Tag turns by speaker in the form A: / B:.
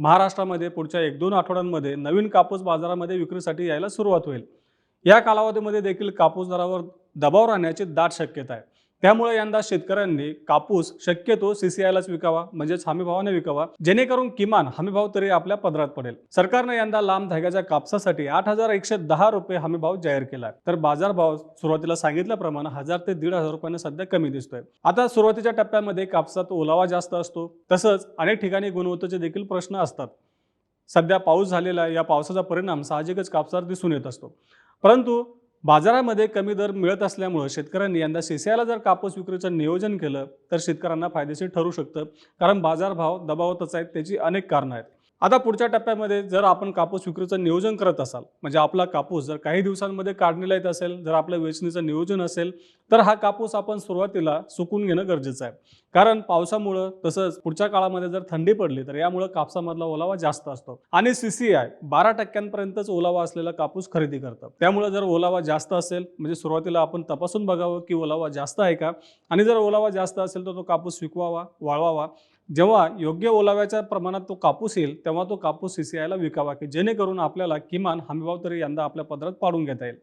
A: महाराष्ट्रामध्ये पुढच्या एक दोन आठवड्यांमध्ये नवीन कापूस बाजारामध्ये विक्रीसाठी यायला सुरुवात होईल. या कालावधीमध्ये देखील कापूस दरावर दबाव राहण्याची दाट शक्यता आहे. त्यामुळे यंदा शेतकऱ्यांनी कापूस शक्यतो सीसीआयलाच विकावा म्हणजेच हमीभावाने विकावा जेणेकरून किमान हमीभाव तरी आपल्या पदरात पडेल. सरकारने यंदा लांब धाग्याच्या कापसासाठी आठ हजार एकशे दहा रुपये हमीभाव जाहीर केला तर बाजारभाव सुरुवातीला सांगितल्याप्रमाणे हजार ते दीड हजार रुपयांना सध्या कमी दिसतोय. आता सुरुवातीच्या टप्प्यामध्ये कापसात ओलावा जास्त असतो. तसंच अनेक ठिकाणी गुणवत्तेचे देखील प्रश्न असतात. सध्या पाऊस झालेला आहे. या पावसाचा परिणाम साहजिकच कापसावर दिसून येत असतो. परंतु बाजारामध्ये कमी दर मिळत असल्यामुळं शेतकऱ्यांनी यंदा सीसीआयला जर कापूस विक्रीचं नियोजन केलं तर शेतकऱ्यांना फायदेशीर ठरू शकतं. कारण बाजारभाव दबावतच आहेत त्याची अनेक कारणं आहेत. आता पुढच्या टप्प्यामध्ये जर आपण कापूस विक्रीचं नियोजन करत असाल म्हणजे आपला कापूस जर काही दिवसांमध्ये काढणीला येत असेल जर आपल्या वेचणीचं नियोजन असेल तर हा कापूस आपण सुरुवातीला सुकून घेणं गरजेचं आहे. कारण पावसामुळं तसंच पुढच्या काळामध्ये जर थंडी पडली तर यामुळं कापसामधला ओलावा जास्त असतो. आणि सीसीआय बारा टक्क्यांपर्यंतच ओलावा असलेला कापूस खरेदी करतं. त्यामुळे जर ओलावा जास्त असेल म्हणजे सुरुवातीला आपण तपासून बघावं की ओलावा जास्त आहे का? आणि जर ओलावा जास्त असेल तर तो कापूस विकवावा वाळवावा. जेव्हा योग्य ओलाव्याच्या प्रमाणात तो कापूस येईल तेव्हा तो कापूस सीसीआयला विकावा की जेणेकरून आपल्याला किमान हमीभाव तरी यंदा आपल्या पदरात पाडून घेता येईल.